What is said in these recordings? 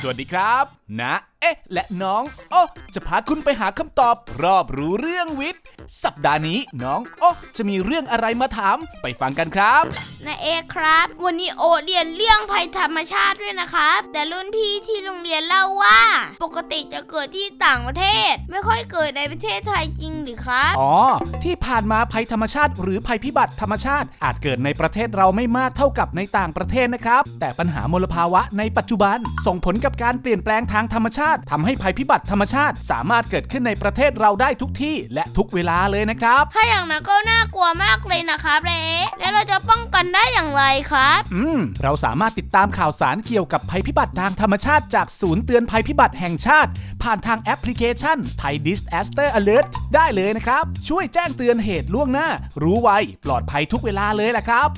สวัสดีครับ นะ อ๊ะ และน้องโอ้จะพาคุณไปหาคำตอบ รอบรู้เรื่องวิทย์ สัปดาห์นี้น้องโอ้จะมีเรื่องอะไรมาถามไปฟังกันครับนายเอครับ วันนี้โอเรียนเรื่องภัยธรรมชาติด้วยนะครับ แต่รุ่นพี่ที่โรงเรียนเล่าว่า ปกติจะเกิดที่ต่างประเทศ ไม่ค่อยเกิดในประเทศไทยจริงหรือครับอ๋อที่ผ่านมาภัยธรรมชาติ หรือภัยพิบัติธรรมชาติ อาจเกิดในประเทศเราไม่มากเท่ากับในต่างประเทศนะครับ แต่ปัญหามลภาวะในปัจจุบัน ส่งผลกับการเปลี่ยนแปลงทางธรรมชาติทำให้ภัยพิบัติธรรมชาติ สามารถเกิดขึ้นในประเทศเราได้ทุกที่และทุกเวลาเลยนะครับ ถ้าอย่างนั้นก็น่ากลัวมากเลยนะครับเรแล้วเราจะป้อง กันได้อย่างไรครับ อืม เราสามารถติดตามข่าวสารเกี่ยวกับภัยพิบัติทางธรรมชาติจากศูนย์เตือนภัยพิบัติแห่งชาติ ผ่านทางแอปพลิเคชัน Thai Disaster Alert ได้เลยนะครับ ช่วยแจ้งเตือนเหตุล่วงหน้า รู้ไวปลอดภัยทุกเวลาเลยแหละครับ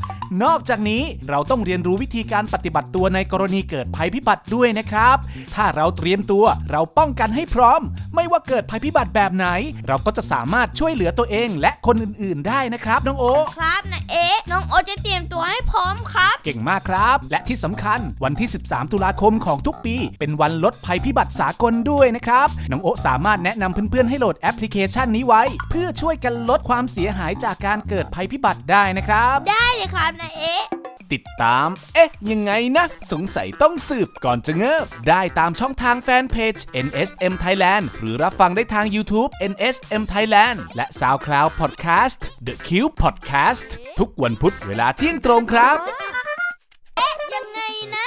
นอกจากนี้เราต้องเรียนรู้วิธีการปฏิบัติตัวในกรณีเกิดภัยพิบัติด้วยนะครับ ถ้าเราเตรียมตัวเราป้องกันให้พร้อม ไม่ว่าเกิดภัยพิบัติแบบไหน เราก็จะสามารถช่วยเหลือตัวเองและคนอื่น ๆ ได้นะครับน้องโอครับนายเอน้องโอ จะเตรียมตัวให้พร้อมครับ เก่งมากครับ และที่สำคัญวันที่ 13 ตุลาคมของทุกปี เป็นวันลดภัยพิบัติสากลด้วยนะครับ น้องโอะสามารถแนะนำเพื่อนๆให้โหลดแอปพลิเคชันนี้ไว้ เพื่อช่วยกันลดความเสียหายจากการเกิดภัยพิบัติได้นะครับ ได้เลยครับนายเอ ติดตาม เอ๊ะ ยังไงนะ สงสัยต้องสืบก่อนจะเงิบ ได้ตามช่องทางแฟนเพจ NSM Thailand หรือรับฟังได้ทาง YouTube NSM Thailand และ SoundCloud Podcast The Cube Podcast ทุกวันพุธเวลาเที่ยงตรงครับ เอ๊ะ ยังไงนะ